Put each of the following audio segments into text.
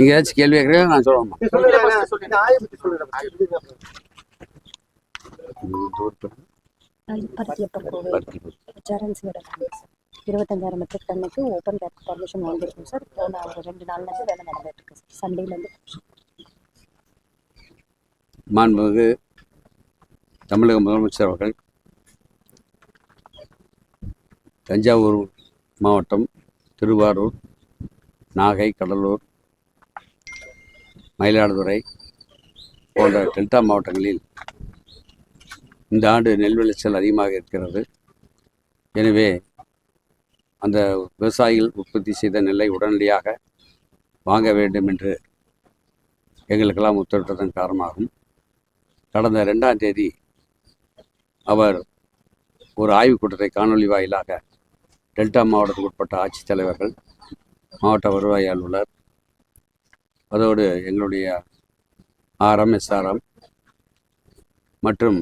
நீங்கள் ஏதாச்சும் கேள்வி கேட்குறீங்க நான் சார் இருபத்தஞ்சாயிரம் மெட்ரிக் டன்னுக்கு ஓப்பன் கேப் பர்மிஷன் வாங்கியிருக்கோம் சார் போன ஒரு ரெண்டு நாள்லேருந்து வேலை நடந்துட்டு இருக்கு சார் சண்டேலேருந்து மாண்புமிகு தமிழக முதலமைச்சர் அவர்கள் தஞ்சாவூர் மாவட்டம் திருவாரூர் நாகை கடலூர் மயிலாடுதுறை போன்ற டெல்டா மாவட்டங்களில் இந்த ஆண்டு நெல் விளைச்சல் அதிகமாக இருக்கிறது. எனவே அந்த விவசாயிகள் உற்பத்தி செய்த நெல்லை உடனடியாக வாங்க வேண்டும் என்று எங்களுக்கெல்லாம் உத்தரவிட்டதன் காரணமாகும். கடந்த ரெண்டாம் தேதி அவர் ஒரு ஆய்வுக் கூட்டத்தை காணொலி வாயிலாக டெல்டா மாவட்டத்துக்கு உட்பட்ட ஆட்சித்தலைவர்கள் மாவட்ட வருவாய் அலுவலர் அதோடு எங்களுடைய ஆர்எம் எஸ்ஆர்எம் மற்றும்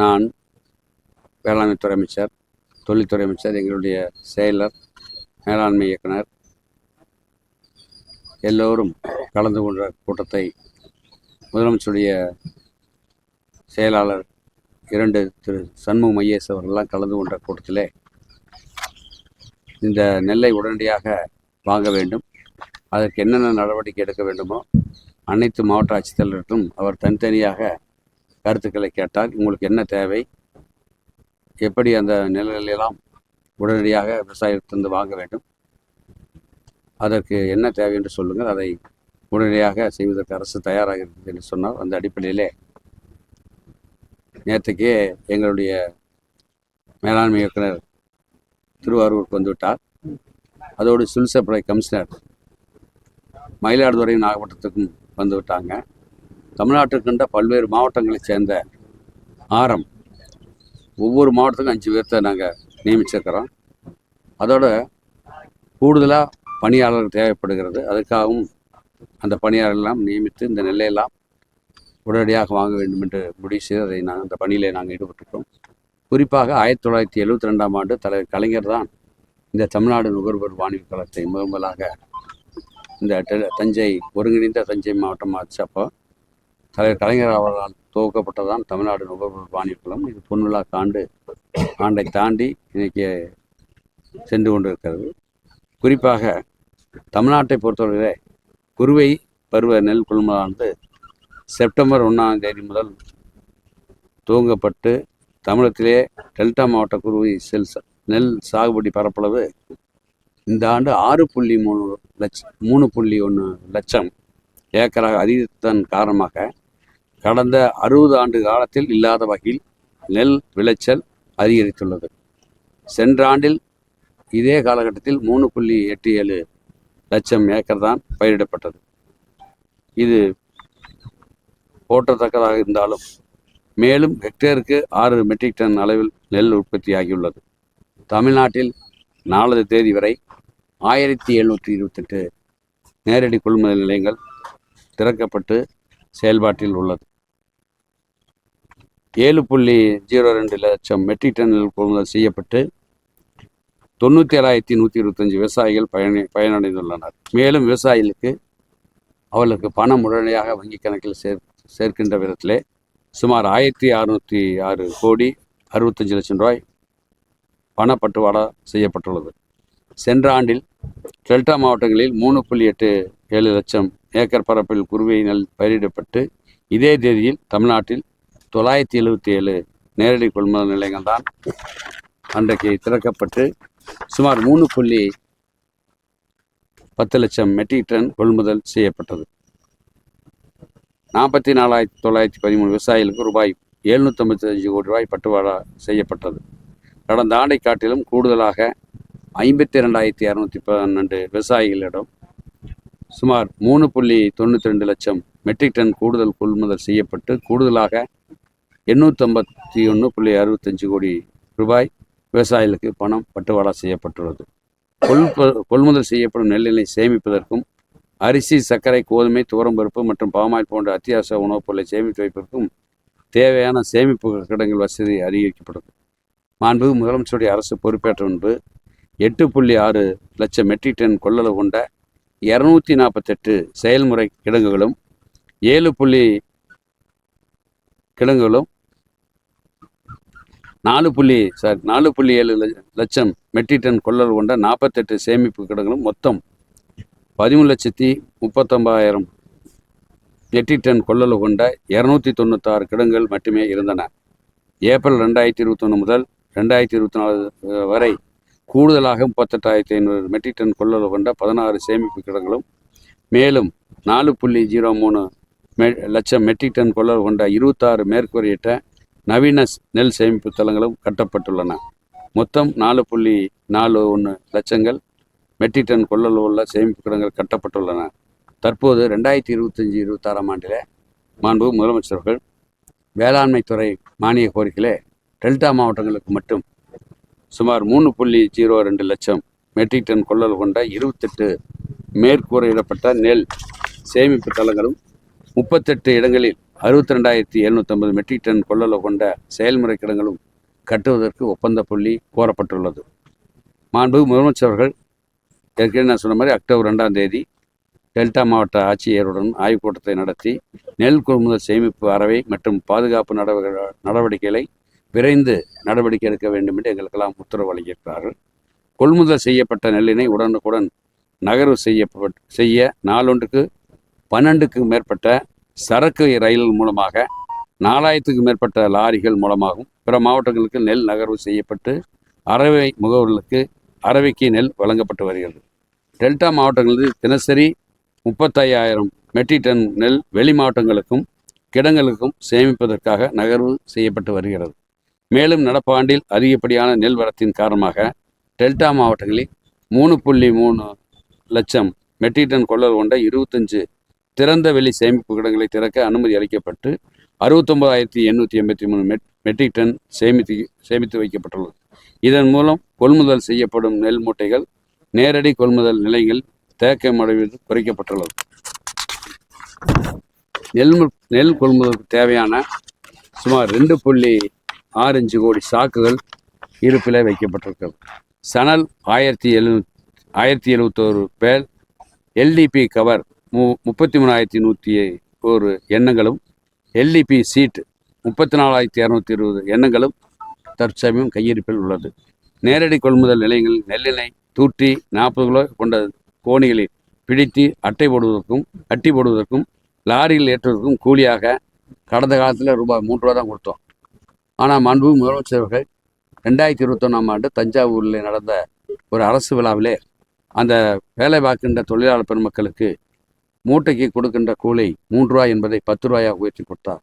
நான் வேளாண்மைத்துறை அமைச்சர் தொழில்துறை அமைச்சர் எங்களுடைய செயலர் மேலாண்மை இயக்குனர் எல்லோரும் கலந்து கொண்ட கூட்டத்தை முதலமைச்சருடைய செயலாளர் இரண்டு திரு சண்முகம் ஐஏஎஸ் அவர்கள்லாம் கலந்து கொண்ட கூட்டத்திலே இந்த நெல்லை உடனடியாக வாங்க வேண்டும். அதற்கு என்னென்ன நடவடிக்கை எடுக்க வேண்டுமோ அனைத்து மாவட்ட ஆட்சித்தலைவர்களும் அவர் தனித்தனியாக கருத்துக்களை கேட்டார். உங்களுக்கு என்ன தேவை? எப்படி அந்த நெல்களை உடனடியாக விவசாயத்திலிருந்து வாங்க வேண்டும்? அதற்கு என்ன தேவை என்று சொல்லுங்கள். அதை உடனடியாக செய்வதற்கு அரசு தயாராக இருக்குது என்று சொன்னார். அந்த அடிப்படையிலே நேற்றுக்கே எங்களுடைய மேலாண்மை இயக்குனர் திருவாரூருக்கு வந்துவிட்டார். அதோடு சிவில் சப்ளை கமிஷனர் மயிலாடுதுறை நாகப்பட்டினத்துக்கும் வந்துவிட்டாங்க விட்டாங்க. பல்வேறு மாவட்டங்களைச் சேர்ந்த ஆரம் ஒவ்வொரு மாவட்டத்துக்கும் அஞ்சு பேர்த்த நாங்கள் நியமிச்சிருக்கிறோம். அதோட கூடுதலாக பணியாளர்கள் தேவைப்படுகிறது. அதுக்காகவும் அந்த பணியாளர்களெல்லாம் நியமித்து இந்த நெல்லையெல்லாம் உடனடியாக வாங்க வேண்டும் என்று முடிவு செய்து அதை நாங்கள் அந்த பணியில் நாங்கள் ஈடுபட்டிருக்கோம். குறிப்பாக ஆயிரத்தி தொள்ளாயிரத்தி எழுபத்தி ரெண்டாம் ஆண்டு தலைவர் கலைஞர் தான் இந்த தமிழ்நாடு நுகர்வோர் வாணிப கழகத்தை முதன் முதலாக இந்த டெ- தஞ்சை ஒருங்கிணைந்த தஞ்சை மாவட்டம் ஆச்சு. அப்போ தலைவர் கலைஞர் அவர்களால் துவக்கப்பட்டதான் தமிழ்நாடு நுகர்வோர் வாணிப குளம் இது பொன்விழா காண்டு ஆண்டை தாண்டி இன்னைக்கு சென்று கொண்டிருக்கிறது. குறிப்பாக தமிழ்நாட்டை பொறுத்தவரையிலே குறுவை பருவ நெல் கொள்முதலானது செப்டம்பர் ஒன்றாம் தேதி முதல் துவங்கப்பட்டு தமிழகத்திலே டெல்டா மாவட்ட குறுவை செல் நெல் சாகுபடி பரப்பளவு இந்த ஆண்டு ஆறு புள்ளி மூணு லட்சம் மூணு புள்ளி ஒன்று லட்சம் ஏக்கராக அதிகரித்ததன் காரணமாக கடந்த அறுபது ஆண்டு காலத்தில் இல்லாத வகையில் நெல் விளைச்சல் அதிகரித்துள்ளது. சென்ற ஆண்டில் இதே காலகட்டத்தில் மூணு புள்ளி எட்டு ஏழு லட்சம் ஏக்கர் தான் பயிரிடப்பட்டது. இது போற்றத்தக்கதாக இருந்தாலும் மேலும் ஹெக்டேருக்கு ஆறு மெட்ரிக் டன் அளவில் நெல் உற்பத்தியாகியுள்ளது. தமிழ்நாட்டில் நாலு தேதி வரை ஆயிரத்தி எழுநூற்றி இருபத்தெட்டு நேரடி கொள்முதல் நிலையங்கள் திறக்கப்பட்டு செயல்பாட்டில் உள்ளது. ஏழு புள்ளி ஜீரோ ரெண்டு லட்சம் மெட்ரிக் டன் நெல் கொள்முதல் செய்யப்பட்டு தொண்ணூற்றி ஏழாயிரத்தி நூற்றி இருபத்தஞ்சி விவசாயிகள் பயனி பயனடைந்துள்ளனர். மேலும் விவசாயிகளுக்கு அவர்களுக்கு பணம் உடனடியாக வங்கி கணக்கில் சேர் சேர்க்கின்ற விதத்திலே சுமார் ஆயிரத்தி அறுநூற்றி ஆறு கோடி அறுபத்தஞ்சு லட்சம் ரூபாய் பணப்பட்டுவாடா செய்யப்பட்டுள்ளது. சென்ற ஆண்டில் டெல்டா மாவட்டங்களில் மூணு புள்ளி எட்டு ஏழு லட்சம் ஏக்கர் பரப்பில் குருவை நெல் பயிரிடப்பட்டு இதே தேதியில் தமிழ்நாட்டில் தொள்ளாயிரத்தி எழுபத்தி ஏழு நேரடி கொள்முதல் நிலையங்கள் தான் அன்றைக்கு திறக்கப்பட்டு சுமார் மூணு புள்ளி பத்து லட்சம் மெட்ரிக் டன் கொள்முதல் செய்யப்பட்டது. நாற்பத்தி நாலாயிரத்தி தொள்ளாயிரத்தி பதிமூணு விவசாயிகளுக்கு ரூபாய் எழுநூற்றம்பத்தி அஞ்சு கோடி ரூபாய் பட்டுவாடா செய்யப்பட்டது. கடந்த ஆண்டை காட்டிலும் கூடுதலாக ஐம்பத்தி ரெண்டாயிரத்தி இரநூத்தி பன்னெண்டு விவசாயிகளிடம் சுமார் மூணு புள்ளி தொண்ணூற்றி ரெண்டு லட்சம் மெட்ரிக் டன் கூடுதல் கொள்முதல் செய்யப்பட்டு கூடுதலாக எண்ணூற்றம்பத்தி ஒன்று புள்ளி அறுபத்தஞ்சு கோடி ரூபாய் விவசாயிகளுக்கு பணம் பட்டுவாடா செய்யப்பட்டுள்ளது. கொள் கொள்முதல் செய்யப்படும் நெல்லினை சேமிப்பதற்கும் அரிசி சர்க்கரை கோதுமை துவரம்பருப்பு மற்றும் பாமாயில் போன்ற அத்தியாவசிய உணவுப் பொருளை சேமித்து வைப்பதற்கும் தேவையான சேமிப்பு கிடங்கள் வசதி அதிகரிக்கப்பட்டது. மாண்பு முதலமைச்சருடைய அரசு பொறுப்பேற்ற முன்பு எட்டு புள்ளி ஆறு லட்சம் மெட்ரிக் டன் கொள்ளளவு கொண்ட இரநூத்தி நாற்பத்தெட்டு செயல்முறை கிடங்குகளும் ஏழு புள்ளி கிடங்குகளும் நாலு புள்ளி சாரி நாலு புள்ளி ஏழு லட்சம் மெட்ரிக் டன் கொள்ளல் கொண்ட நாற்பத்தெட்டு சேமிப்பு கிடங்குகளும் மொத்தம் பதிமூணு லட்சத்தி முப்பத்தொம்பதாயிரம் மெட்ரிக் டன் கொள்ளளவு கொண்ட இரநூத்தி தொண்ணூத்தாறு கிடங்குகள் மட்டுமே இருந்தன. ஏப்ரல் ரெண்டாயிரத்தி இருபத்தொன்று முதல் ரெண்டாயிரத்தி இருபத்தி நாலு வரை கூடுதலாக முப்பத்தெட்டாயிரத்தி ஐநூறு மெட்ரிக் டன் கொள்ளளவு கொண்ட பதினாறு சேமிப்பு கிடங்களும் மேலும் நாலு புள்ளி ஜீரோ மூணு மெ லட்சம் மெட்ரிக் டன் கொள்ளளவு கொண்ட இருபத்தாறு மேற்கூறியிட்ட நவீன நெல் சேமிப்பு தளங்களும் கட்டப்பட்டுள்ளன. மொத்தம் நாலு புள்ளி நாலு ஒன்று லட்சங்கள் மெட்ரிக் டன் கொள்ளளவு உள்ள சேமிப்பு கிடங்கள் கட்டப்பட்டுள்ளன. தற்போது ரெண்டாயிரத்தி இருபத்தஞ்சி இருபத்தாறாம் ஆண்டில் மாண்பு முதலமைச்சர்கள் வேளாண்மை துறை மானிய கோரிக்கையிலே டெல்டா மாவட்டங்களுக்கு மட்டும் சுமார் மூணு புள்ளி ஜீரோ ரெண்டு லட்சம் மெட்ரிக் டன் கொள்ளல் கொண்ட இருபத்தெட்டு மேற்கூரையிடப்பட்ட நெல் சேமிப்பு தளங்களும் முப்பத்தெட்டு இடங்களில் அறுபத்தி ரெண்டாயிரத்தி எழுநூற்றம்பது மெட்ரிக் டன் கொள்ளளவு கொண்ட செயல்முறை கிடங்களும் கட்டுவதற்கு ஒப்பந்த புள்ளி கோரப்பட்டுள்ளது. மாண்பு முதலமைச்சர் அவர்கள் ஏற்கனவே நான் சொன்ன மாதிரி அக்டோபர் ரெண்டாம் தேதி டெல்டா மாவட்ட ஆட்சியருடன் ஆய்வுக் கூட்டத்தை நடத்தி நெல் கொள்முதல் சேமிப்பு அறவை மற்றும் பாதுகாப்பு நடவடிக்கை நடவடிக்கைகளை விரைந்து நடவடிக்கை எடுக்க வேண்டும் என்று எங்களுக்கெல்லாம் உத்தரவு வழங்கியிருக்கிறார்கள் கொள்முதல் செய்யப்பட்ட நெல்லினை உடனுக்குடன் நகர்வு செய்யப்பட் செய்ய நாளொன்றுக்கு பன்னெண்டுக்கு மேற்பட்ட சரக்கு ரயில் மூலமாக நாலாயிரத்துக்கு மேற்பட்ட லாரிகள் மூலமாகவும் பிற மாவட்டங்களுக்கு நெல் நகர்வு செய்யப்பட்டு அறவை முகவர்களுக்கு அறவைக்கு நெல் வழங்கப்பட்டு வருகிறது. டெல்டா மாவட்டங்களில் தினசரி முப்பத்தையாயிரம் மெட்ரிக் டன் நெல் வெளி மாவட்டங்களுக்கும் கிடங்களுக்கும் சேமிப்பதற்காக நகர்வு செய்யப்பட்டு வருகிறது. மேலும் நடப்பாண்டில் அதிகப்படியான நெல் வரத்தின் காரணமாக டெல்டா மாவட்டங்களில் மூணு புள்ளி மூணு லட்சம் மெட்ரிக் டன் கொள்ளல் கொண்ட இருபத்தஞ்சு திறந்த வெளி சேமிப்பு கிடங்களை திறக்க அனுமதி அளிக்கப்பட்டு அறுபத்தொம்பதாயிரத்தி எண்ணூற்றி எண்பத்தி மூணு மெட் மெட்ரிக் டன் சேமித்து சேமித்து வைக்கப்பட்டுள்ளது. இதன் மூலம் கொள்முதல் செய்யப்படும் நெல் மூட்டைகள் நேரடி கொள்முதல் நிலையங்கள் தேக்கம் அடைவது குறைக்கப்பட்டுள்ளது. நெல் நெல் கொள்முதலுக்கு தேவையான சுமார் ரெண்டு புள்ளி ஆறு அஞ்சு கோடி சாக்குகள் இருப்பில் வைக்கப்பட்டிருக்கிறது. சணல் ஆயிரத்தி எழு ஆயிரத்தி எழுபத்தோரு பேல் எல்டிபி கவர் மு முப்பத்தி மூணாயிரத்தி நூற்றி ஒரு எண்ணங்களும் எல்டிபி சீட் முப்பத்தி நாலாயிரத்தி இரநூத்தி இருபது எண்ணங்களும் தற்சமயம் கையிருப்பில் உள்ளது. நேரடி கொள்முதல் நிலையங்களில் நெல்லினை தூற்றி நாற்பது கிலோ கொண்ட கோணிகளில் பிடித்து அட்டை போடுவதற்கும் அட்டி போடுவதற்கும் லாரியில் ஏற்றுவதற்கும் கூலியாக கடந்த காலத்தில் ரூபாய் மூன்று ரூபா தான் கொடுத்தோம். ஆனால் மாண்பு முதலமைச்சர் அவர்கள் ரெண்டாயிரத்தி இருபத்தொன்னாம் ஆண்டு தஞ்சாவூரில் நடந்த ஒரு அரசு விழாவிலே அந்த வேலை பார்க்கின்ற தொழிலாளர் பெருமக்களுக்கு மூட்டைக்கு கொடுக்கின்ற கூலி மூன்று ரூபாய் என்பதை பத்து ரூபாயாக உயர்த்தி கொடுத்தார்.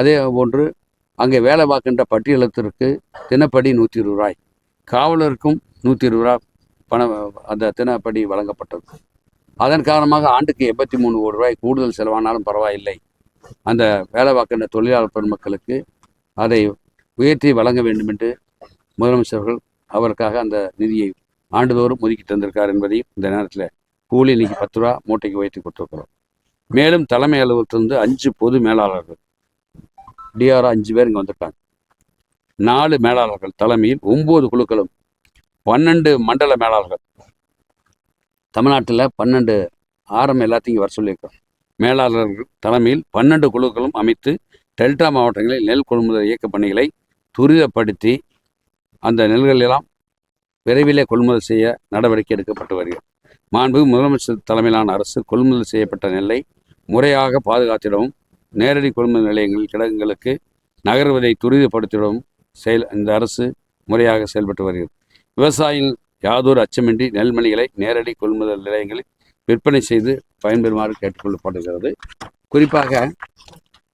அதே போன்று அங்கே வேலை பார்க்கின்ற பட்டியலத்திற்கு தினப்படி நூற்றி இருபது ரூபாய் காவலருக்கும் நூற்றி இருபது ரூபாய் பணம் அந்த தினப்படி வழங்கப்பட்டது. அதன் காரணமாக ஆண்டுக்கு எண்பத்தி மூணு கோடி ரூபாய் கூடுதல் செலவானாலும் பரவாயில்லை. அந்த வேலை பார்க்கின்ற தொழிலாளர் பெருமக்களுக்கு அதை உயர்த்தி வழங்க வேண்டும் என்று முதலமைச்சர்கள் அவருக்காக அந்த நிதியை ஆண்டுதோறும் ஒதுக்கி தந்திருக்கார் என்பதையும் இந்த நேரத்தில் கூலி இன்னைக்கு பத்து ரூபா மூட்டைக்கு உயர்த்தி கொடுத்துருக்குறோம். மேலும் தலைமை அலுவலகத்திலிருந்து அஞ்சு பொது மேலாளர்கள் டிஆர் அஞ்சு பேர் இங்கே வந்திருக்காங்க. நாலு மேலாளர்கள் தலைமையில் ஒம்பது குழுக்களும் பன்னெண்டு மண்டல மேலாளர்கள். தமிழ்நாட்டில் பன்னெண்டு ஆரம் எல்லாத்தையும் வர சொல்லியிருக்கோம் மேலாளர்கள் தலைமையில் பன்னெண்டு குழுக்களும் அமைத்து டெல்டா மாவட்டங்களில் நெல் கொள்முதல் இயக்க பணிகளை துரிதப்படுத்தி அந்த நெல்கள் எல்லாம் விரைவிலே கொள்முதல் செய்ய நடவடிக்கை எடுக்கப்பட்டு வருகிறது. மாண்பு முதலமைச்சர் தலைமையிலான அரசு கொள்முதல் செய்யப்பட்ட நெல்லை முறையாக பாதுகாத்திடவும் நேரடி கொள்முதல் நிலையங்கள் கிடங்குகளுக்கு நகர்வதை துரிதப்படுத்திடவும் செயல் இந்த அரசு முறையாக செயல்பட்டு வருகிறது. விவசாயிகள் யாதொரு அச்சமின்றி நெல்மணிகளை நேரடி கொள்முதல் நிலையங்களில் விற்பனை செய்து பயன்பெறுமாறு கேட்டுக்கொள்ளப்படுகிறது. குறிப்பாக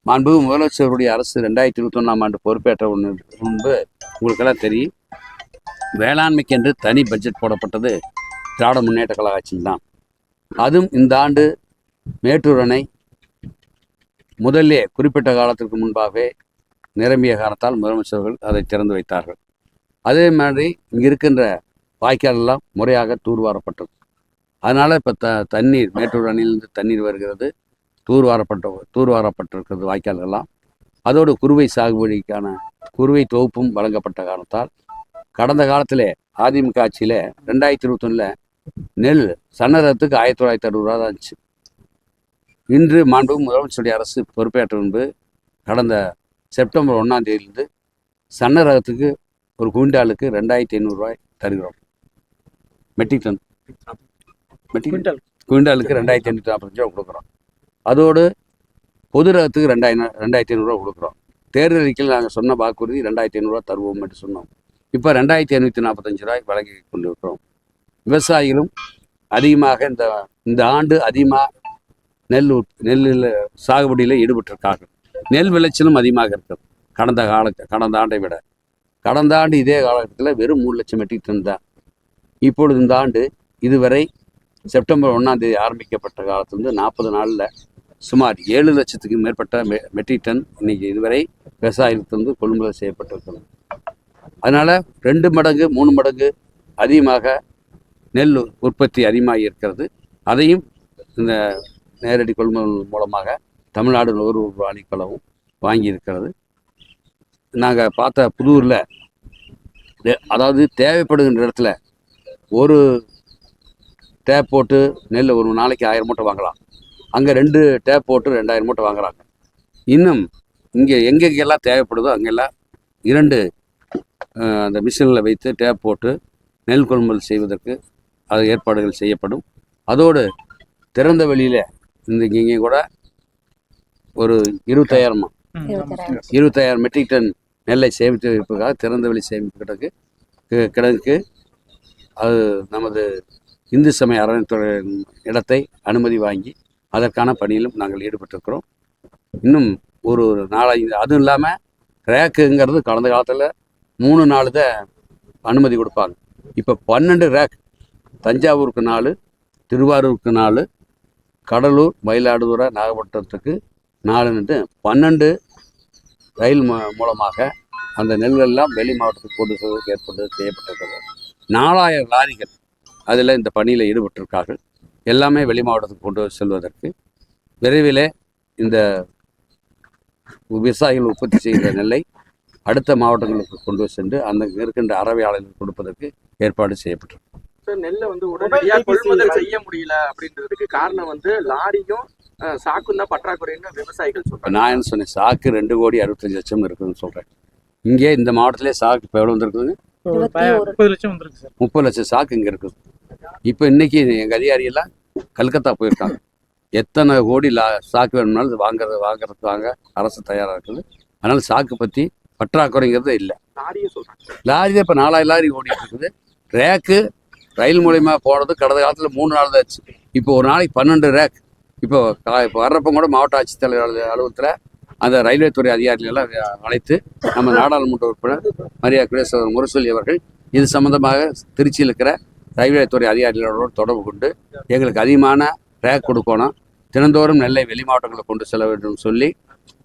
மாண்பு முதலமைச்சருடைய அரசு ரெண்டாயிரத்தி இருபத்தொன்னாம் ஆண்டு பொறுப்பேற்ற ஒன்று முன்பு உங்களுக்கெல்லாம் தெரியும். வேளாண்மைக்கென்று தனி பட்ஜெட் போடப்பட்டது திராவிட முன்னேற்ற கழக ஆட்சியில் தான். அதுவும் இந்த ஆண்டு மேட்டூர் அணை முதல்லே குறிப்பிட்ட காலத்திற்கு முன்பாகவே நிரம்பிய காரணத்தால் முதலமைச்சர்கள் அதை திறந்து வைத்தார்கள். அதே மாதிரி இங்கே இருக்கின்ற வாய்க்கால் எல்லாம் முறையாக தூர்வாரப்பட்டது. அதனால் இப்போ த தண்ணீர் மேட்டூர் அணையிலிருந்து தண்ணீர் வருகிறது. தூர்வாரப்பட்ட தூர்வாரப்பட்டிருக்கிறது வாய்க்கால்கள்லாம். அதோடு குறுவை சாகுபடிக்கான குறுவை தொகுப்பும் வழங்கப்பட்ட காரணத்தால் கடந்த காலத்திலே அதிமுக ஆட்சியில் ரெண்டாயிரத்தி இருபத்தொன்னில் நெல் சன்னதத்துக்கு ஆயிரத்தி தொள்ளாயிரத்தி அறுபது ரூபா தான் இருந்துச்சு. இன்று மாண்பு முதலமைச்சருடைய அரசு பொறுப்பேற்ற முன்பு கடந்த செப்டம்பர் ஒன்றாம் தேதியிலிருந்து சன்ன ரகத்துக்கு ஒரு குவிண்டாலுக்கு ரெண்டாயிரத்தி ஐநூறுரூவாய் தருகிறோம். Metric ton. மெட்ரிக் குவிண்டால் குவிண்டாலுக்கு ரெண்டாயிரத்தி ஐநூற்றி நாற்பத்தஞ்சு ரூபா கொடுக்குறோம். அதோடு பொது ரகத்துக்கு ரெண்டாயிரம் ரெண்டாயிரத்தி ஐநூறுரூவா கொடுக்குறோம். தேர்தல் அறிக்கையில் நாங்கள் சொன்ன வாக்குறுதி ரெண்டாயிரத்தி ஐநூறுரூவா தருவோம் என்று சொன்னோம். இப்போ ரெண்டாயிரத்தி ஐநூற்றி நாற்பத்தஞ்சு ரூபாய் வழங்கி கொண்டிருக்கிறோம். விவசாயிகளும் அதிகமாக இந்த இந்த ஆண்டு அதிகமாக நெல் உற்- நெல்லில் சாகுபடியில் ஈடுபட்டிருக்காங்க நெல் விளைச்சலும் அதிகமாக இருக்குது கடந்த கால கடந்த ஆண்டை விட. கடந்த ஆண்டு இதே காலகட்டத்தில் வெறும் மூணு லட்சம் மெட்ரிக் டன் தான். இப்பொழுது இந்த ஆண்டு இதுவரை செப்டம்பர் ஒன்றாம் தேதி ஆரம்பிக்கப்பட்ட காலத்துலேருந்து நாற்பது நாளில் சுமார் ஏழு லட்சத்துக்கு மேற்பட்ட மெ மெட்ரிக் டன் இன்னைக்கு இதுவரை விவசாயத்திலிருந்து கொள்முதல் செய்யப்பட்டிருக்கிறது. அதனால் ரெண்டு மடங்கு மூணு மடங்கு அதிகமாக நெல் உற்பத்தி அதிகமாக இருக்கிறது. அதையும் இந்த நேரடி கொள்முதல் மூலமாக தமிழ்நாடு நுகர்வோர் வாணிக்கழகம் வாங்கியிருக்கிறது. நாங்கள் பார்த்த புதூரில் அதாவது தேவைப்படுகின்ற இடத்துல ஒரு டேப் போட்டு நெல் ஒரு நாளைக்கு ஆயிரம் மூட்டை வாங்கலாம். அங்கே ரெண்டு டேப் போட்டு ரெண்டாயிரம் மூட்டை வாங்குறாங்க. இன்னும் இங்கே எங்கெங்கெல்லாம் தேவைப்படுதோ அங்கெல்லாம் இரண்டு அந்த மிஷினில் வைத்து டேப் போட்டு நெல் கொள்முதல் செய்வதற்கு அது ஏற்பாடுகள் செய்யப்படும். அதோடு திறந்த வெளியில் இந்த இங்கே கூட ஒரு இருபத்தாயிரமா இருபத்தாயிரம் மெட்ரிக் டன் நெல்லை சேமித்து வைப்பதற்காக திறந்த வெளி சேமிப்பு கிடக்கு கி- கிடக்கு அது நமது இந்து சமய அறநிலைத்துறை இடத்தை அனுமதி வாங்கி அதற்கான பணியிலும் நாங்கள் ஈடுபட்டிருக்கிறோம். இன்னும் ஒரு ஒரு நாலஞ்சு அதுவும் இல்லாமல் ரேக்குங்கிறது கடந்த காலத்தில் மூணு நாலு தான் அனுமதி கொடுப்பாங்க. இப்போ பன்னெண்டு ரேக் தஞ்சாவூருக்கு நாலு திருவாரூருக்கு நாலு கடலூர் மயிலாடுதுறை நாகப்பட்டினத்துக்கு நாலுன்ட்டு பன்னெண்டு ரயில் மூ- மூலமாக அந்த நெல்கள்லாம் வெளி மாவட்டத்துக்கு கொண்டு செல்வதற்கு ஏற்பட்டு செய்யப்பட்டிருக்கிறது. நாலாயிரம் லாரிகள் அதில் இந்த பணியில் ஈடுபட்டிருக்கார்கள். எல்லாமே வெளி மாவட்டத்துக்கு கொண்டு செல்வதற்கு விரைவிலே இந்த விவசாயிகள் உற்பத்தி செய்கிற நெல்லை அடுத்த மாவட்டங்களுக்கு கொண்டு சென்று அந்த இருக்கின்ற அறவையாளர்களுக்கு கொடுப்பதற்கு ஏற்பாடு செய்யப்பட்டிருக்கு சார் நெல்லை வந்து உடனடியா கொள்முதல் செய்ய முடியல அப்படின்றதுக்கு காரணம் வந்து லாரியும் சாக்கும் தான் பற்றாக்குறைன்னு விவசாயிகள் சொல்றாங்க. நான் என்ன சொன்னேன்? சாக்கு ரெண்டு கோடி அறுபத்தஞ்சு லட்சம் இருக்குதுன்னு சொல்கிறேன் இங்கே இந்த மாவட்டத்திலே சாக்கு இப்போ எவ்வளோ வந்திருக்குது இருபத்தி ஒரு. முப்பது லட்சம் வந்திருக்கு சார். முப்பது லட்சம் சாக்கு இங்கே இருக்குது. இப்போ இன்னைக்கு எங்கள் அதிகாரியெல்லாம் கல்கத்தா போயிருக்காங்க. எத்தனை கோடி லா சாக்கு வேணும்னாலும் வாங்குறது வாங்குறதுக்கு வாங்க அரசு தயாராக இருக்குது. அதனால் சாக்கு பற்றி பற்றாக்குறைங்கிறது இல்லை. லாரியும் சொல்றாங்க. லாரி தான் இப்போ நாலாயிரம் லாரி ஓடிட்டு இருக்குது. ரேக்கு ரயில் மூலியமா போனது கடந்த காலத்தில் மூணு நாள் தான் ஆச்சு. இப்போ ஒரு நாளைக்கு பன்னெண்டு ரேக். இப்போ இப்போ வர்றப்ப கூட மாவட்ட ஆட்சித்தலைவர் அலு- அலுவலகத்தில் அந்த ரயில்வே துறை அதிகாரிகள் எல்லாம் அழைத்து நம்ம நாடாளுமன்ற உறுப்பினர் மரியாதை சகோதரர் முரசொலி அவர்கள் இது சம்பந்தமாக திருச்சியில் இருக்கிற ரயில்வே துறை அதிகாரிகளோடு தொடர்பு கொண்டு எங்களுக்கு அதிகமான ரேக் கொடுக்கணும். தினந்தோறும் நெல்லை வெளி மாவட்டங்களுக்கு கொண்டு செல்ல வேண்டும் சொல்லி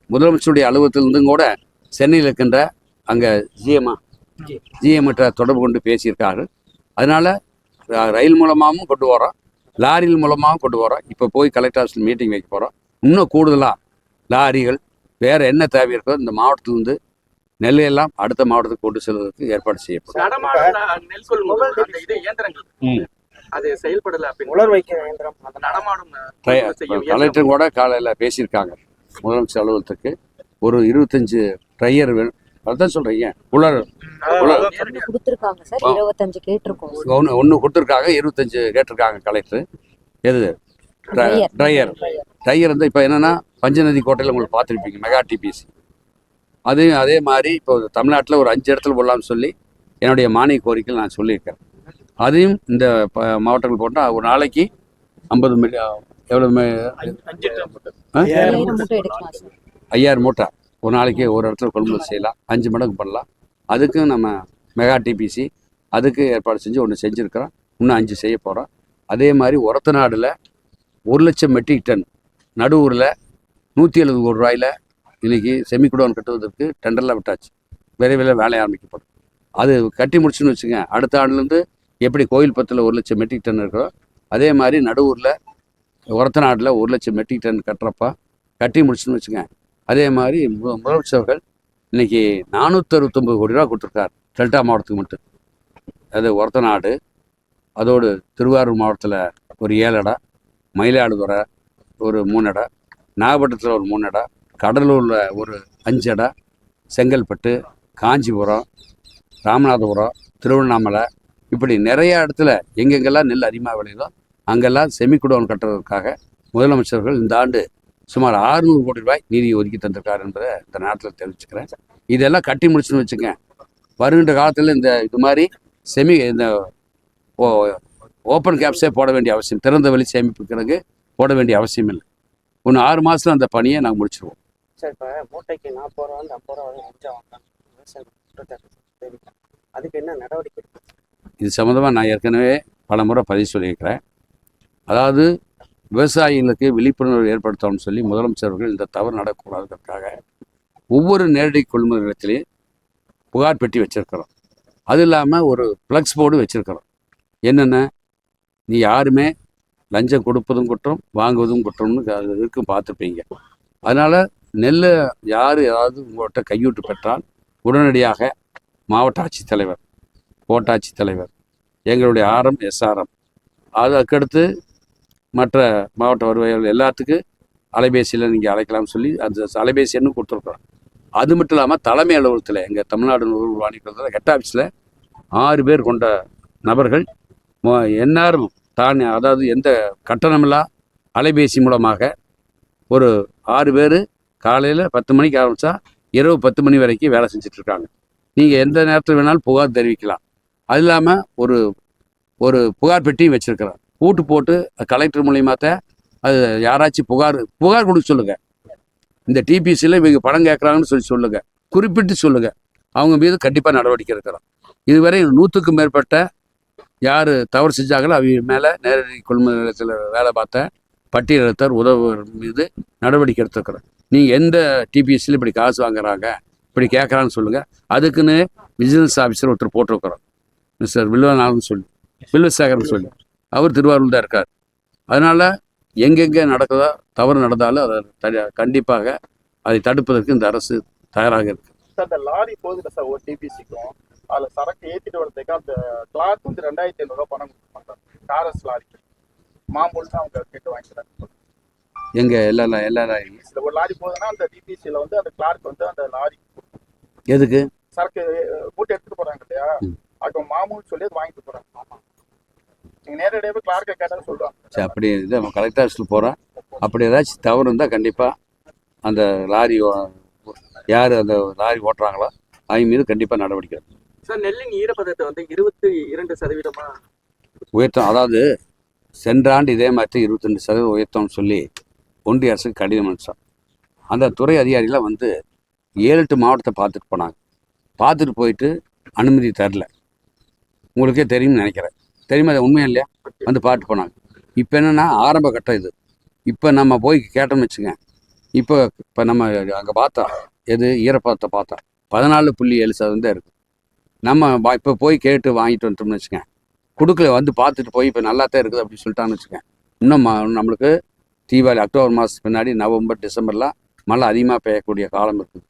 முதலமைச்சருடைய அலுவலகத்திலிருந்தும் கூட சென்னையில் இருக்கின்ற அங்கே ஜிஎம்ஆ ஜிஎம்கிட்ட தொடர்பு கொண்டு பேசியிருக்கார்கள். அதனால் ரயில் மூலமாகவும் கொண்டு வரோம் லாரியில் மூலமாகவும் கொண்டு வரோம் இப்போ போய் கலெக்டர் ஆஃபீஸில் மீட்டிங் வைக்க போகிறோம் இன்னும் கூடுதலாக லாரிகள் வேறு என்ன தேவை இருக்கோ இந்த மாவட்டத்திலிருந்து நெல்லை எல்லாம் அடுத்த மாவட்டத்துக்கு கொண்டு செல்வதற்கு ஏற்பாடு செய்யப்படும். அது செயல்படல அப்படின்னு உலர் வைக்கிற இயந்திரம். அந்த நடமாடும் அஹ், ட்ரை- கொள்முதல் செய்யும் இயந்திரம். கலெக்டரும் கூட காலையில் பேசியிருக்காங்க. முதலமைச்சர் அலுவலகத்துக்கு ஒரு இருபத்தஞ்சு ட்ரையர் வேணும் அதான் சொல்கிறீங்க உலர் ஒன்று கொடுத்துருக்காங்க இருபத்தஞ்சு கேட்டிருக்காங்க கலெக்டர். எது. ட்ரையர். டைகர் வந்து இப்போ என்னன்னா பஞ்சநதி கோட்டையில் உங்களுக்கு பார்த்துருப்பீங்க மெகா டிபிசி அது அதே மாதிரி இப்போ தமிழ்நாட்டில் ஒரு அஞ்சு இடத்துல போடலாம்னு சொல்லி என்னுடைய மானிய கோரிக்கையில் நான் சொல்லியிருக்கேன். அதையும் இந்த ப மாவட்டங்கள் போட்டால் ஒரு நாளைக்கு ஐம்பது மில்லி எவ்வளோ ஐயாயிரம் மூட்டை. ஒரு நாளைக்கு ஒரு இடத்துல கொள்முதல் செய்யலாம். அஞ்சு மடங்கு பண்ணலாம். அதுக்கும் நம்ம மெகா டிபிசி அதுக்கு ஏற்பாடு செஞ்சு ஒன்று செஞ்சுருக்கிறோம். இன்னும் அஞ்சு செய்ய போகிறோம் அதே மாதிரி ஒரத்த நாடில் ஒரு லட்சம் மெட்ரிக் டன் நடுவூரில் நூற்றி எழுபது கோடி ரூபாயில் இன்னைக்கு செமிகுடோன் கட்டுவதற்கு டெண்டரில் விட்டாச்சு. விரைவில் வேலை ஆரம்பிக்கப்படும். அது கட்டி முடிச்சுன்னு வச்சுங்க அடுத்த ஆண்டுலேருந்து எப்படி கோயில் பத்தில் ஒரு லட்சம் மெட்ரிக் டன் இருக்கிறோ அதே மாதிரி நடுவூரில் ஒரத்த நாட்டில் ஒரு லட்சம் மெட்ரிக் டன் கட்டுறப்ப கட்டி முடிச்சுன்னு வச்சுங்க அதே மாதிரி மு- முதலமைச்சர்கள் இன்றைக்கி நானூற்றறுபத்தொம்பது கோடி ரூபா கொடுத்துருக்கார். டெல்டா மாவட்டத்துக்கு மட்டும். அது ஒரத்த நாடு அதோடு திருவாரூர் மாவட்டத்தில் ஒரு ஏழு இடம் மயிலாடுதுறை ஒரு மூணு இடம் நாகப்பட்டினத்தில் ஒரு மூணு இடம் கடலூரில் ஒரு அஞ்சு இடம். செங்கல்பட்டு காஞ்சிபுரம் ராமநாதபுரம் திருவண்ணாமலை. இப்படி நிறைய இடத்துல எங்கெங்கெல்லாம் நெல் அதிகமாக விளையுதோ அங்கெல்லாம் செமிகுடோன் கட்டுறதுக்காக முதலமைச்சர்கள் இந்த ஆண்டு சுமார் 600 கோடி ரூபாய் நிதி ஒதுக்கி தந்திருக்காரு என்பதை இந்த நேரத்தில் தெரிவிச்சுக்கிறேன். இதெல்லாம் கட்டி முடிச்சுன்னு வச்சுங்க வருகின்ற காலத்தில் இந்த இது மாதிரி செமி இந்த ஓ ஓப்பன் கேப்ஸே போட வேண்டிய அவசியம் திறந்த வெளி சேமிப்பு கிடங்கு போட வேண்டிய அவசியம் இல்லை. இன்னும் ஆறு மாதத்தில் அந்த பணியை நாங்கள் முடிச்சிருவோம். இப்போ மூட்டைக்கு நாற்பது ரூபா வந்து ஐம்பது ரூபா வரை லஞ்சம் வாங்குறாங்க குற்றச்சாட்டு அதுக்கு என்ன நடவடிக்கை இது சம்மந்தமாக நான் ஏற்கனவே பல முறை பதிவு சொல்லியிருக்கிறேன். அதாவது விவசாயிகளுக்கு விழிப்புணர்வு ஏற்படுத்தணும்னு சொல்லி முதலமைச்சர்கள் இந்த தவறு நடக்கக்கூடாததற்காக ஒவ்வொரு நேரடி கொள்முதல் நிலையத்திலையும் புகார் பெட்டி வச்சிருக்கிறோம். அது இல்லாமல் ஒரு ஃப்ளக்ஸ் போர்டு வச்சிருக்கிறோம். என்னென்ன? நீ யாருமே லஞ்சம் கொடுப்பதும் குற்றம் வாங்குவதும் குற்றம்னு அது இருக்கும் பார்த்துருப்பீங்க. அதனால் நெல்லை யார் ஏதாவது உங்கள்கிட்ட கையூட்டு பெற்றால் உடனடியாக மாவட்ட ஆட்சித்தலைவர் கோட்டாட்சி தலைவர் எங்களுடைய ஆரம் எஸ்ஆர்எம் அதுக்கடுத்து மற்ற மாவட்ட வருவாய்கள் எல்லாத்துக்கும் அலைபேசியில் நீங்கள் அழைக்கலாம்னு சொல்லி அந்த அலைபேசி எண்ணும் கொடுத்துருக்குறோம். அது மட்டும் இல்லாமல் தலைமை அலுவலகத்தில் எங்கள் தமிழ்நாடு நுகர்வு வாணிபத்தில் ஹெட் ஆஃபீஸில் ஆறு பேர் கொண்ட நபர்கள் என்னாரும் எந்நேரம் தான் அதாவது எந்த கட்டணமில்லா அலைபேசி மூலமாக ஒரு ஆறு பேர் காலையில் பத்து மணிக்கு ஆரம்பித்தா இரவு பத்து மணி வரைக்கும் வேலை செஞ்சுட்டு இருக்காங்க நீங்கள் எந்த நேரத்தில் வேணாலும் புகார் தெரிவிக்கலாம். அது இல்லாமல் ஒரு ஒரு புகார் பெட்டியும் வச்சுருக்கிறோம் பூட்டு போட்டு கலெக்டர் மூலியமாக அது யாராச்சும் புகார் புகார் கொடுக்க சொல்லுங்கள் இந்த டிபிசியில் இவங்க பணம் கேட்குறாங்கன்னு சொல்லி சொல்லுங்கள் குறிப்பிட்டு சொல்லுங்கள் அவங்க மீது கண்டிப்பாக நடவடிக்கை இருக்கிறோம் இதுவரை நூற்றுக்கும் மேற்பட்ட யார் தவறு செஞ்சாங்களோ அவங்க மேலே நேரடி கொள்முதல் நிலையத்தில் வேலை பார்த்தேன் பட்டியலத்தர் உதவுவர் மீது நடவடிக்கை எடுத்துருக்குறோம் நீங்கள் எந்த டிபிஎஸ்சியில் இப்படி காசு வாங்குறாங்க இப்படி கேட்குறான்னு சொல்லுங்கள் அதுக்குன்னு விஜிலன்ஸ் ஆஃபீஸர் ஒருத்தர் போட்டிருக்கிறோம் மிஸ்டர் வில்வநாதன் சொல்லி வில்வசேகரன் சொல்லி. அவர் திருவாரூர் தான் இருக்கார். அதனால் எங்கெங்கே நடக்குதோ தவறு நடந்தாலும் அதை த- கண்டிப்பாக அதை தடுப்பதற்கு இந்த அரசு தயாராக இருக்கு. சார் லாரி போகுதுல சார் ஒரு டிபிசிக்கும் அதில் சரக்கு ஏற்றிட்டு வரதுக்கு அந்த கிளாத் வந்து ரெண்டாயிரத்தி ஐநூறுரூவா பணம் கொடுக்க மாட்டாங்க காரஸ் லாரிக்கு. மாமூல் தான் அவங்க கேட்டு வாங்கிக்கிறாங்க. எங்கே? எல்லா எல்லா டிபிசியில் ஒரு லாரி போகுதுன்னா அந்த டிபிசியில் வந்து அந்த கிளார்க் வந்து அந்த லாரி எதுக்கு? சரக்கு மூட்டை எடுத்துட்டு போறாங்க இல்லையா. அது மாமூல் சொல்லி அது வாங்கிட்டு போறாங்க. நீங்க நேரடியாகவே கிளார்க்கை கேட்டாலும் சொல்றாங்க. சரி அப்படி இது நம்ம கலெக்டர் ஆஃபீஸில் போகிறோம் அப்படி ஏதாச்சும் தவறு இருந்தால் கண்டிப்பாக அந்த லாரி யார் அந்த லாரி ஓட்டுறாங்களோ அவங்க மீது கண்டிப்பாக நடவடிக்கை. சார் நெல்லின் ஈரப்பதத்தை வந்து இருபத்தி இரண்டு சதவீதமா உயர்த்தம் அதாவது சென்ற ஆண்டு இதே மாதிரி இருபத்தெண்டு சதவீதம் உயர்த்தோம்னு சொல்லி ஒன்றிய அரசுக்கு கடிதம் அனுப்பிச்சோம் அந்த துறை அதிகாரிலாம் வந்து ஏழு எட்டு மாவட்டத்தை பார்த்துட்டு போனாங்க. பார்த்துட்டு போயிட்டு அனுமதி தரல. உங்களுக்கே தெரியும்னு நினைக்கிறேன். தெரியுமா அது உண்மையா இல்லையா? வந்து பார்த்து போனாங்க. இப்போ என்னென்னா ஆரம்ப கட்டம் இது. இப்போ நம்ம போய் கேட்டோம்னு வச்சுங்க. இப்போ இப்போ நம்ம அங்கே பார்த்தா எது? ஈரப்பதத்தை பார்த்தா பதினாலு புள்ளி ஏழு சதவீதம் தான் இருக்குது நம்ம இப்போ போய் கேட்டு வாங்கிட்டு வந்துட்டோம்னு வச்சுங்க. கொடுக்கல வந்து பார்த்துட்டு போய் இப்போ நல்லா தான் இருக்குது அப்படின்னு சொல்லிட்டான்னு வச்சுக்கேன் இன்னும் நம்மளுக்கு தீபாவளி அக்டோபர் மாதத்துக்கு பின்னாடி நவம்பர் டிசம்பர்லாம் மழை அதிகமாக பெய்யக்கூடிய காலம் இருக்குது.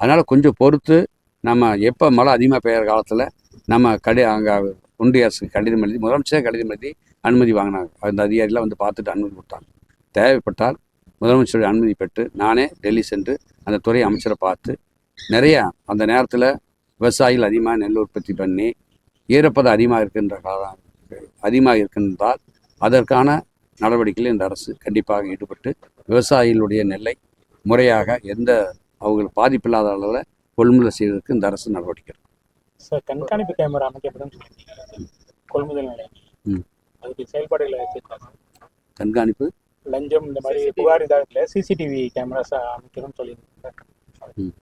அதனால் கொஞ்சம் பொறுத்து நம்ம எப்போ மழை அதிகமாக பெய்கிற காலத்தில் நம்ம கடி அங்கே ஒன்றிய அரசுக்கு கடிதம் எழுதி முதலமைச்சரே கடிதம் எழுதி அனுமதி வாங்கினாங்க. அந்த அதிகாரிலாம் வந்து பார்த்துட்டு அனுமதி கொடுத்தாங்க. தேவைப்பட்டால் முதலமைச்சருடைய அனுமதி பெற்று நானே டெல்லி சென்று அந்த துறை அமைச்சரை பார்த்து நிறையா அந்த நேரத்தில் விவசாயிகள் அதிகமாக நெல் உற்பத்தி பண்ணி ஈரப்பதம் அதிகமாக இருக்கின்ற காலம் அதிகமாக இருக்கின்றால் அதற்கான நடவடிக்கையில் இந்த அரசு கண்டிப்பாக ஈடுபட்டு விவசாயிகளுடைய நெல்லை முறையாக எந்த அவங்களுக்கு பாதிப்பில்லாத அளவில் கொள்முதல் செய்வதற்கு இந்த அரசு நடவடிக்கை. சார் கண்காணிப்பு கேமரா அமைக்கப்படும் கொள்முதல் நிலையம் ம். அதுக்கு செயல்பாடுகளை கண்காணிப்பு லஞ்சம் இந்த மாதிரி புகார் இதாகல சிசிடிவி கேமராஸ் அமைக்கணும்னு சொல்லியிருக்காங்க ம்.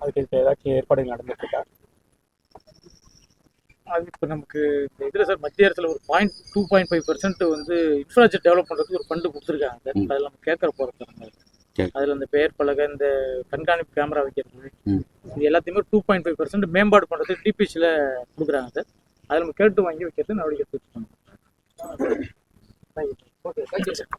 அதுக்கு ஏதாச்சும் ஏற்பாடுகள் நடந்துட்டு இருக்கா அது இப்போ நமக்கு இந்த இதில் சார் மத்திய அரசில் ஒரு point two point five percent வந்து இன்ஃப்ராஸ்ட்ரக்சர் டெவலப் பண்ணுறதுக்கு ஒரு ஃபண்டு கொடுத்துருக்காங்க. அதில் நம்ம கேட்குற போகிறோம் சரி. அதில் இந்த பெயர் பலகை இந்த கண்காணிப்பு கேமரா வைக்கிறது. இது எல்லாத்தையுமே டூ பாயிண்ட் ஃபைவ் பர்சன்ட் மேம்பாடு பண்ணுறதுக்கு டிபிசியில் கொடுக்குறாங்க சார் அதில் நம்ம கேட்டு வாங்கி வைக்கிறது நடவடிக்கை எடுத்துட்டு இருக்கோம் ஓகே தேங்க்யூ சார்